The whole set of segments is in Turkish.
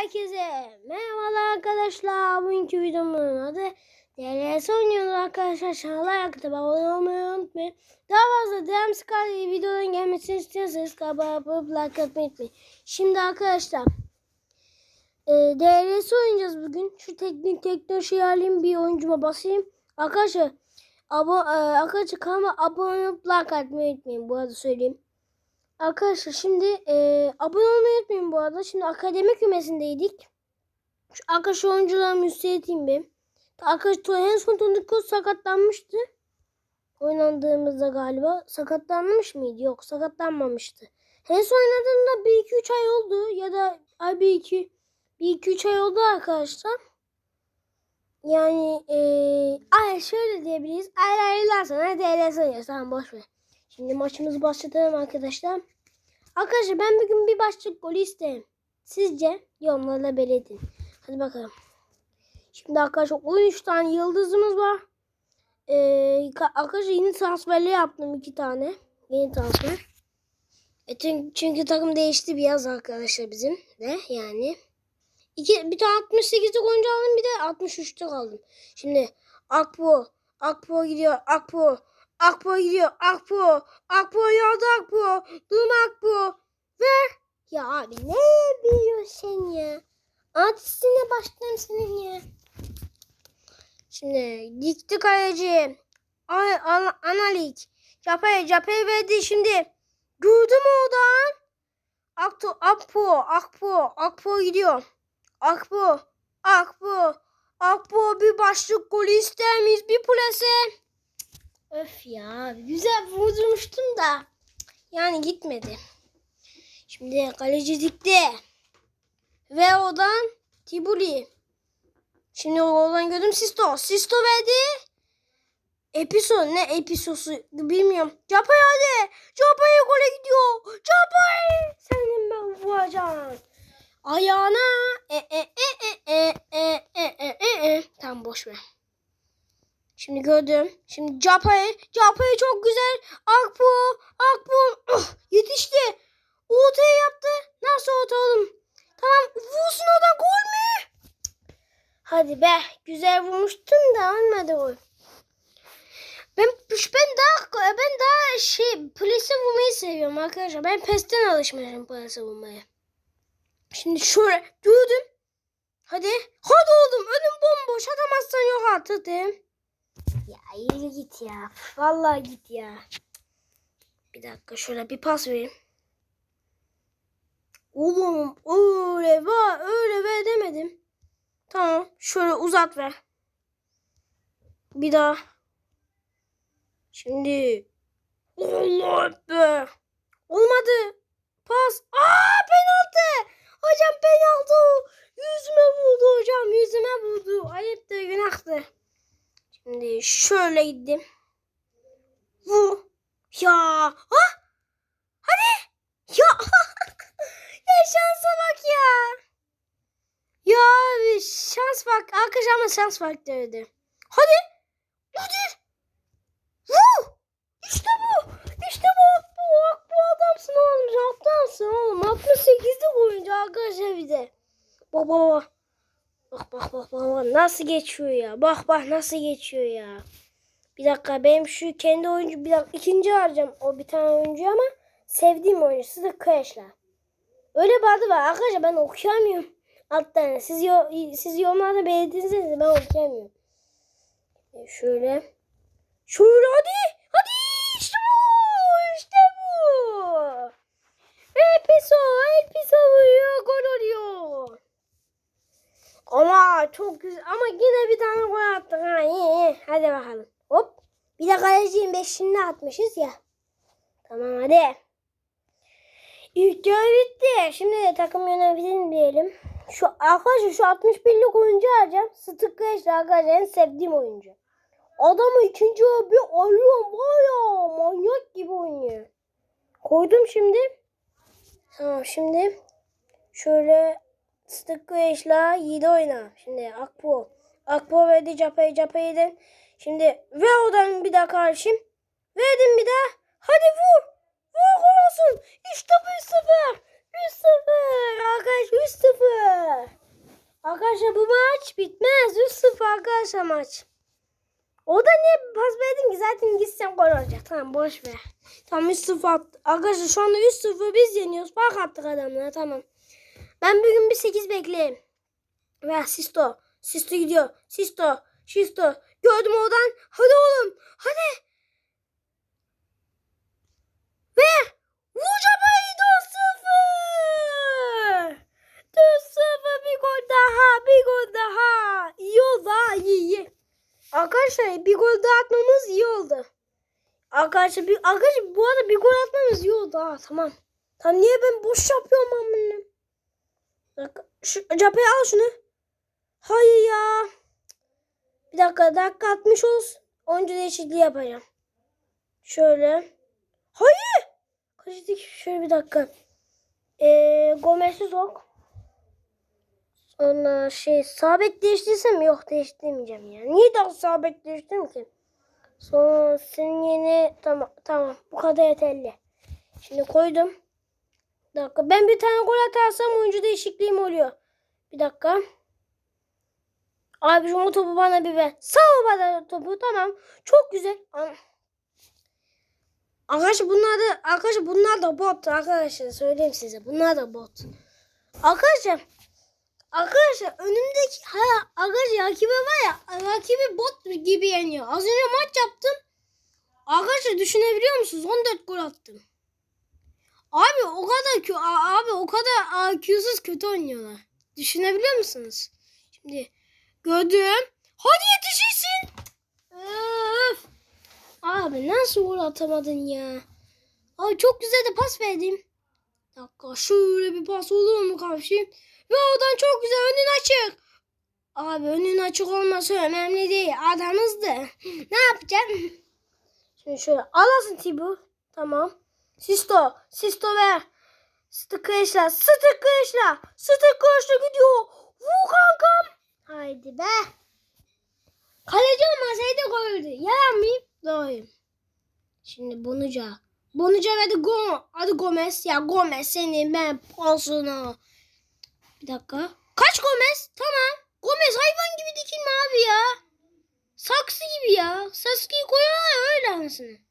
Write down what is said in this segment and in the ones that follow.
herkese. Merhabalar arkadaşlar. Bugünkü videomun adı DLS oynuyoruz arkadaşlar. Şanalar yakıtı abone olmayı unutmayın. Daha fazla Dream Sky videoların gelmesini istiyorsanız kaba yapıp like atmayı unutmayın. Şimdi arkadaşlar e, DLS oynayacağız bugün. Şu teknik teknolojiyi alayım bir oyuncuma basayım. Arkadaşlar abo, e, arkadaşlar kanalıma abone olup like atmayı unutmayın. Bu arada söyleyeyim. Arkadaşlar şimdi e, abone olmayı unutmayın bu arada. Şimdi akademi kümesindeydik. Şu arkadaş oyuncularımı üsteyeteyim bir. Arkadaşlar en son Tondikos sakatlanmıştı. Oynandığımızda galiba. Sakatlanmış mıydı? Yok sakatlanmamıştı. En son oynadığımda 1-2-3 ay oldu. Ya da ay 1-2 1-2-3 ay oldu arkadaşlar. Yani eee ay şöyle diyebiliriz. Ay aylar sonra DLS oynuyoruz. Tamam boş ver. Şimdi maçımızı başlatalım arkadaşlar. Arkadaşlar ben bugün bir başlık golü isterim. Sizce yorumlarla belirtin. Hadi bakalım. Şimdi arkadaşlar 13 tane yıldızımız var. Ee, ka- arkadaşlar yeni transferler yaptım iki tane. Yeni transfer. E çünkü, çünkü takım değişti biraz arkadaşlar bizim de yani. İki, bir tane 68'lik oyuncu aldım bir de 63'te kaldım. Şimdi Akpo, Akpo gidiyor, Akpo, Akpo gidiyor, Akpo, Akpo yolda Akpo, durma Akpo, ver. Ya abi ne biliyorsun ya? Artistine başlarım senin ya. Şimdi gitti kaleci. Ay, an, analik. Capay, Capay verdi şimdi. Gördü mü oradan? Akto, Akpo, Akpo, Akpo gidiyor. Akpo, Akpo, Akpo bir başlık golü ister miyiz? Bir plase. Öf ya güzel vurdurmuştum da. Yani gitmedi. Şimdi kaleci dikti. Ve odan Tibuli. Şimdi oradan gördüm Sisto. Sisto verdi. Episo ne episosu bilmiyorum. Capay hadi. Capay gole gidiyor. Capay. Senin ben vuracağım. Ayağına. E e e e e e e e e. Tamam boş ver. Şimdi gördüm. Şimdi Capay. Capay çok güzel. Akpu. Akpu. Oh, yetişti. Ortaya yaptı. Nasıl orta oğlum? Tamam. Vursun oradan gol mü? Hadi be. Güzel vurmuştum da olmadı gol. Ben ben daha ben daha şey plase vurmayı seviyorum arkadaşlar. Ben PES'ten alışmışım plase vurmaya. Şimdi şöyle gördüm. Hadi. Hadi oğlum önüm bomboş. Atamazsan yok artık de. Ya yürü git ya. Vallahi git ya. Bir dakika şöyle bir pas vereyim. Oğlum öyle var öyle ver demedim. Tamam şöyle uzat ver. Bir daha. Şimdi. Allah be. Olmadı. Pas. Aa penaltı. Hocam penaltı. Yüzüme vurdu hocam. Yüzüme vurdu. Ayıptı günahtı. Şimdi şöyle gittim. Vur. Ya. Ha? Hadi. Ya. ya şansa bak ya. Ya abi şans bak. Arkadaşlar ama şans farklı Hadi. Hadi. Vur. İşte bu. İşte bu. Bu, bu adamsın oğlum. Adamsın oğlum. 68'lik oyuncu arkadaşlar bir de. Bak bak bak. Bak bak bak nasıl geçiyor ya. Bak bak nasıl geçiyor ya. Bir dakika benim şu kendi oyuncu bir dakika ikinci harcam o bir tane oyuncu ama sevdiğim oyuncu Sıdık Kıyaş'la. Öyle bir var arkadaşlar ben okuyamıyorum. Alttan siz, yo siz yorumlarda belirtirseniz ben okuyamıyorum. E şöyle. Şöyle hadi. Hadi işte bu. İşte bu. El Piso. El Piso vuruyor. Gol oluyor. Çok güzel. Ama yine bir tane gol attık. Ha, iyi, iyi. Hadi bakalım. Hop. Bir de kalecinin beşini atmışız ya. Tamam hadi. İlk yarı bitti. Şimdi de takım yönetimini diyelim. Şu arkadaşlar şu 61'lik oyuncu alacağım. Sıtık Geçti arkadaşlar en sevdiğim oyuncu. Adamı ikinci bir arıyorum var ya manyak gibi oynuyor. Koydum şimdi. Tamam şimdi şöyle Stıkkıyeş'la Yiğit oyna. Şimdi Akpo. Akpo verdi Capa'yı Capa'yı Şimdi ve odan bir daha karşım. Verdim bir daha. Hadi vur. Vur gol olsun. İşte bu 3-0. 3-0. Arkadaş 3-0. Arkadaşlar bu maç bitmez. 3-0 arkadaşlar maç. O da ne pas verdin ki zaten gitsen gol olacak. Tamam boş ver. Tamam 3-0 attı. Arkadaşlar şu anda 3-0 biz yeniyoruz. Fark attık adamlara tamam. Ben bugün bir 8 bekleyeyim. Ve Sisto. Sisto gidiyor. Sisto. Sisto. Gördüm oradan. Hadi oğlum. Hadi. Ve Vucabay 4-0. 4-0 bir gol daha. Bir gol daha. İyi oldu iyi iyi. Arkadaşlar bir gol daha atmamız iyi oldu. Arkadaşlar, bir, arkadaşlar bu arada bir gol atmamız iyi oldu ha. Tamam. Tamam niye ben boş yapıyorum amına? Şu cepheye al şunu. Hayır ya. Bir dakika dakika 60 olsun. Oyuncu değişikliği yapacağım. Şöyle. Hayır. Kaçtık. Şöyle bir dakika. Ee, Gomez'i sok. Sonra şey sabit değiştirsem yok değiştirmeyeceğim ya. Niye daha sabit değiştirdim ki? Sonra senin yeni tamam tamam bu kadar yeterli. Şimdi koydum. Bir dakika ben bir tane gol atarsam oyuncu değişikliğim oluyor. Bir dakika. Abi o topu bana bir ver. Sağ ol bana topu tamam. Çok güzel. Arkadaşlar bunlar da arkadaşlar bunlar da bot arkadaşlar söyleyeyim size. Bunlar da bot. Arkadaşlar Arkadaşlar önümdeki ha arkadaşlar rakibi var ya rakibi bot gibi yeniyor. Az önce maç yaptım. Arkadaşlar düşünebiliyor musunuz? 14 gol attım. Abi o kadar abi o kadar IQ'suz kötü oynuyorlar. Düşünebiliyor musunuz? Şimdi gördüm. Hadi yetişirsin. Öf. Abi nasıl gol atamadın ya? Abi çok güzel de pas verdim. Dakika şöyle bir pas olur mu kardeşim? Ve oradan çok güzel önün açık. Abi önün açık olması önemli değil. Adam hızlı. ne yapacağım? Şimdi şöyle alasın Tibu. Tamam. Sisto. Sisto ver. Sıtıkışla. Sıtıkışla. Sıtıkışla gidiyor. Vur kankam. Haydi be. Kaleci olmasaydı goldü. Yalan mıyım? Doğruyum. Şimdi Bonuca. Bonuca verdi Go. Hadi Gomez. Ya Gomez senin ben pasını. Bir dakika. Kaç Gomez? Tamam. Gomez hayvan gibi dikilme abi ya. Saksı gibi ya. Sasuke'yi koyuyorlar öyle anasını.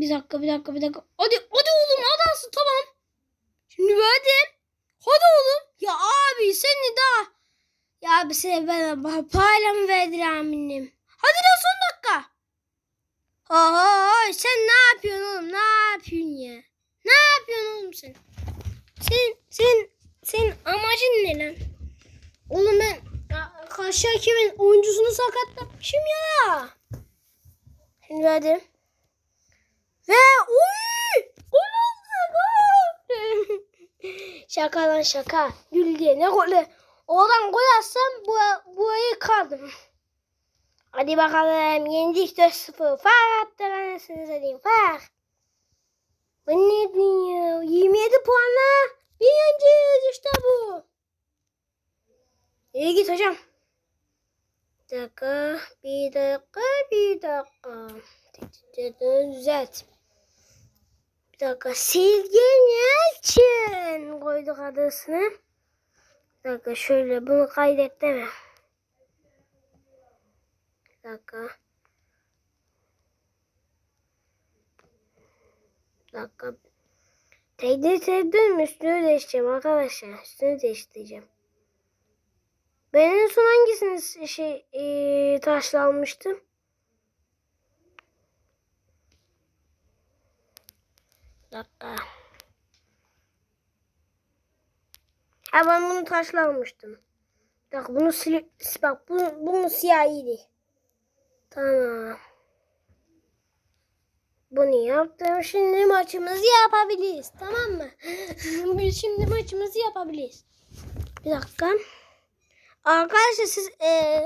Bir dakika bir dakika bir dakika. Hadi hadi oğlum adamsın tamam. Şimdi verdim. Hadi oğlum. Ya abi seni daha. Ya abi seni ben payla mı verdin aminim? Hadi lan son dakika. Oho sen ne yapıyorsun oğlum ne yapıyorsun ya? Ne yapıyorsun oğlum sen? Sen sen senin amacın ne lan? Oğlum ben karşı hakemin oyuncusunu sakatlamışım ya. Şimdi verdim. Ve uy! Gol oldu gol. şaka lan şaka. Gül diye ne golü. Oradan gol atsam bu, burayı kaldım. Hadi bakalım yendik 4-0. Fark attık anasını satayım. Fark. Bu ne diyor? 27 puanla birinciyiz işte bu. İyi git hocam. Bir dakika, bir dakika, bir dakika. Düzelt. Bir dakika, Silgen Yelçin koyduk adresini. Bir dakika, şöyle bunu kaydet deme. Bir dakika. Bir dakika. Tekrar sevdim üstünü değiştireceğim arkadaşlar. Üstünü değiştireceğim. Ben en son hangisini şey e, taşla almıştım? Bir dakika. Ha ben bunu taşla dakika bunu sil bak bu, bunun siyahiydi. Tamam. Bunu yaptım. Şimdi maçımızı yapabiliriz. Tamam mı? Şimdi maçımızı yapabiliriz. Bir dakika. Arkadaşlar siz e,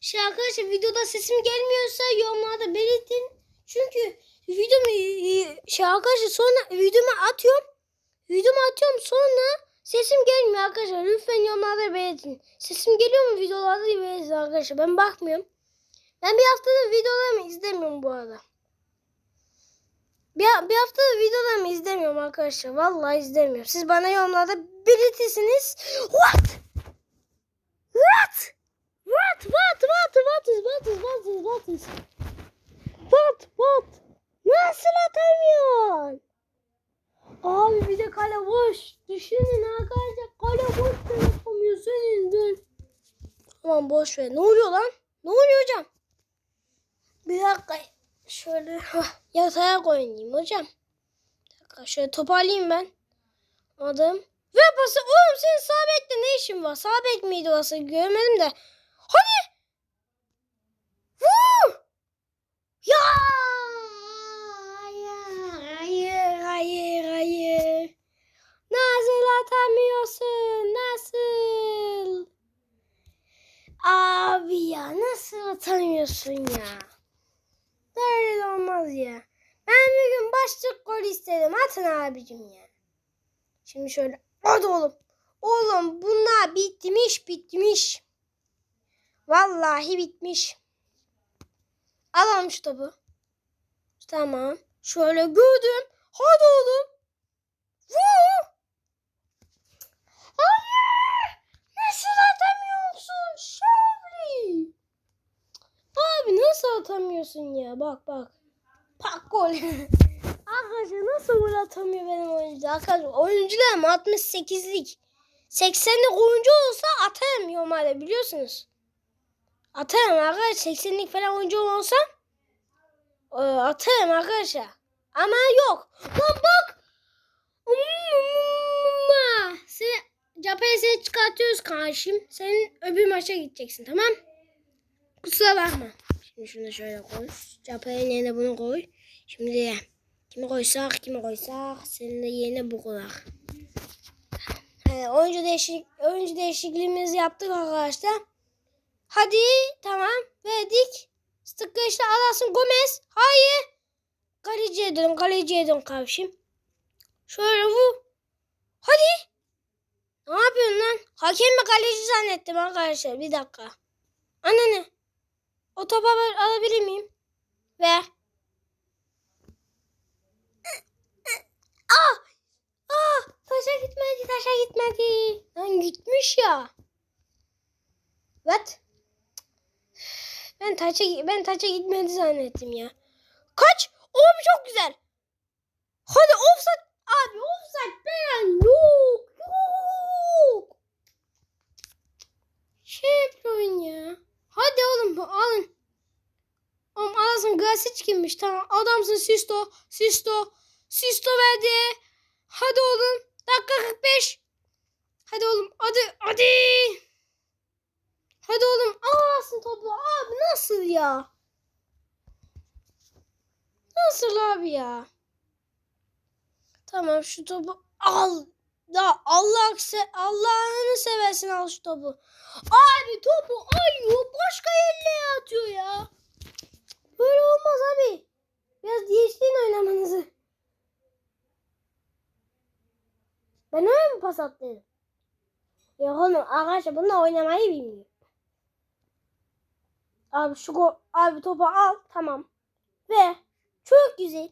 şey arkadaşlar videoda sesim gelmiyorsa yorumlarda belirtin. Çünkü videomu şey arkadaşlar sonra videomu atıyorum. Videomu atıyorum sonra sesim gelmiyor arkadaşlar. Lütfen yorumlarda belirtin. Sesim geliyor mu videolarda belirtin arkadaşlar. Ben bakmıyorum. Ben bir haftadır videolarımı izlemiyorum bu arada. Bir, bir haftadır videolarımı izlemiyorum arkadaşlar. Vallahi izlemiyorum. Siz bana yorumlarda belirtirsiniz. What? What? What? What? What? What is? What is? What is? What is? What? What? Nasıl atamıyorsun? Abi bir de kale boş. Düşünün arkadaşlar kale boş da yapamıyorsun. Dön. Tamam boş ver. Ne oluyor lan? Ne oluyor hocam? Bir dakika. Şöyle yatağa koyayım hocam. Bir dakika şöyle toparlayayım ben. Adım. Ve pası. Oğlum senin sağ ne işin var? Sağ bek miydi orası? Görmedim de. Hadi. Vur. Ya. Hayır, hayır, hayır, hayır. Nasıl atamıyorsun? Nasıl? Abi ya nasıl atamıyorsun ya? Böyle olmaz ya. Ben bir gün başlık gol istedim. Atın abicim ya. Şimdi şöyle. Hadi oğlum. Oğlum bunlar bitmiş bitmiş. Vallahi bitmiş. Alalım şu topu. Tamam. Şöyle gördüm. Hadi oğlum. Vur. Hayır. Nasıl atamıyorsun Şavli? Abi nasıl atamıyorsun ya? Bak bak. Pak gol. Arkadaşlar nasıl gol atamıyor benim oyuncu? Arkadaşlar oyuncularım 68'lik. 80'lik oyuncu olsa atarım normalde biliyorsunuz. Atarım arkadaşlar 80'lik falan oyuncu olsa e, atarım arkadaşlar. Ama yok. Lan bak. Cepheye seni çıkartıyoruz kardeşim. Senin öbür maça gideceksin tamam? Kusura bakma. Şimdi şunu şöyle koy. Cephenin yerine bunu koy. Şimdi kimi koysak kimi koysak senin de yerine bu koyak. He, oyuncu, değişik, oyuncu değişikliğimizi yaptık arkadaşlar. Hadi tamam verdik. Sıkıştı alasın Gomez. Hayır. Kaleciye dön kaleciye dön kardeşim. Şöyle vur. Hadi. Ne yapıyorsun lan? Hakem mi kaleci zannettim arkadaşlar. Bir dakika. Anne O alabilir miyim? Ver. Ah! Ah! Taşa gitmedi, taşa gitmedi. Lan gitmiş ya. What? Ben taça ben taça gitmedi zannettim ya. Kaç? Abi çok güzel. Hadi offside. Abi offside falan yok. Yok. Şey yapıyorsun ya. Hadi oğlum alın. Oğlum alasın Kimmiş tamam. Adamsın Sisto. Sisto. Sisto verdi. Hadi oğlum. Dakika 45. Hadi oğlum. Hadi. Hadi. Hadi oğlum. Alasın topu. Abi nasıl ya? Nasıl abi ya? Tamam şu topu al. Da Allah se Allah'ını seversin al şu topu. Abi topu ayıyor başka yerlere atıyor ya. Böyle olmaz abi. Biraz değiştirin oynamanızı. Ben öyle mi pas attım? Ya oğlum arkadaşlar bununla oynamayı bilmiyor. Abi şu gol, abi topu al tamam. Ve çok güzel.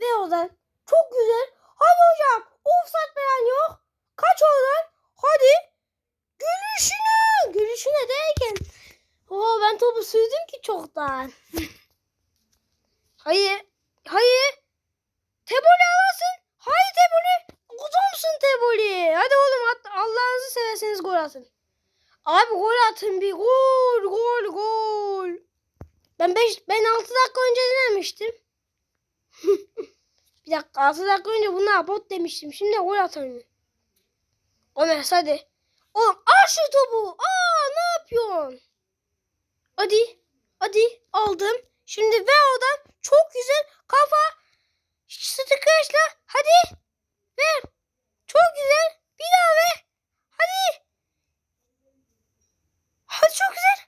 Ve oradan çok güzel. Hadi hocam. Offside falan yok. Kaç oradan. Hadi. Gülüşünü. Gülüşüne derken. Oo ben topu sürdüm ki çoktan. hayır. Hayır. Teboli alasın. Hayır Teboli. Kuzumsun Teboli. Hadi oğlum at, Allah'ınızı severseniz gol atın. Abi gol atın bir gol gol gol. Ben 5 ben 6 dakika önce denemiştim. bir dakika 6 dakika önce bunlar bot demiştim. Şimdi gol atamıyorum. Ömer hadi. Oğlum al şu topu. Aa ne yapıyorsun? Hadi. Hadi aldım. Şimdi ver oradan. Çok güzel. Kafa. Sıkışla. Hadi. Ver. Çok güzel. Bir daha ver. Hadi. Hadi çok güzel.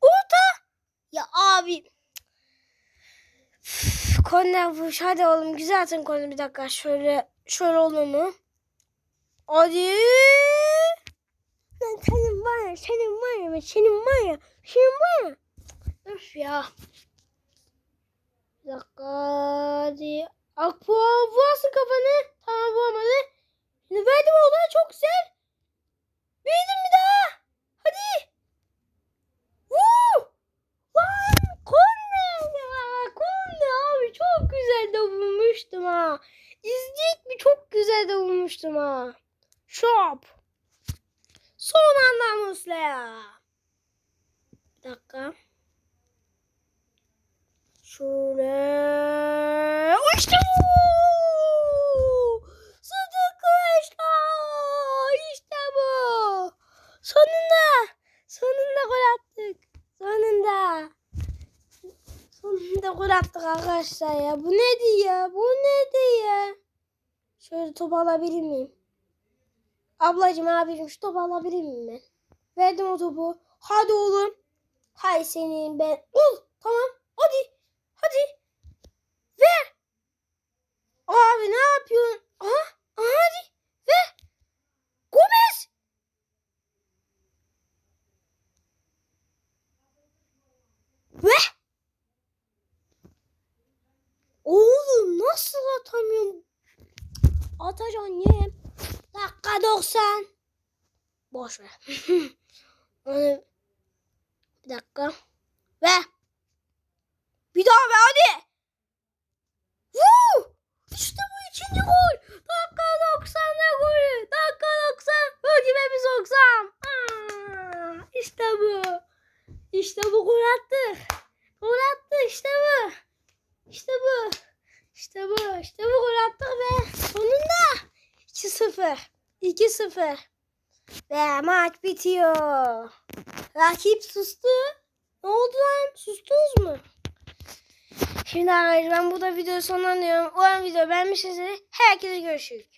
Orta. Ya abi. Korner vuruş. Hadi oğlum güzel atın korner bir dakika. Şöyle şöyle olur mu? Hadi. Lan senin var ya, senin var ya, senin var ya, senin var ya. Öf ya. Bir dakika. Hadi. Akpo vursın kafanı. Tamam vurmadı. Şimdi verdim ona çok güzel. Bildim bir daha. Hadi. Vuu. Lan kondu ya. Kondu abi çok güzel de bulmuştum ha. İzleyecek mi çok güzel de bulmuştum ha. Şop. Son anda Musla. Bir dakika. Şöyle. İşte bu. Sıdık Kılıçlar. İşte bu. Sonunda. Sonunda gol attık. Sonunda. Sonunda gol attık arkadaşlar ya. Bu nedir ya? Bu nedir ya? Şöyle top alabilir miyim? Ablacım abicim şu topu alabilir miyim ben? Verdim o topu. Hadi oğlum. Hay senin ben. Ol. Tamam. Hadi. Hadi. Ver. Abi ne yapıyorsun? Aha. Aha hadi. Ver. Gomez. Ver. Oğlum nasıl atamıyorum? Atacan ye. Dakika 90. Boş ver. Onu bir dakika. Ve bir daha be hadi. Woo! İşte bu ikinci gol. Dakika 90'da golü. Dakika 90. Rakibimiz 90. Aa, işte bu. İşte bu gol attık. Gol attık işte bu. İşte bu. İşte bu. İşte bu gol attık ve sonunda 2-0. 2-0. Ve maç bitiyor. Rakip sustu. Ne oldu lan? Sustunuz mu? Şimdi arkadaşlar ben burada videoyu sonlandırıyorum. Umarım video beğenmişsiniz. Herkese görüşürüz.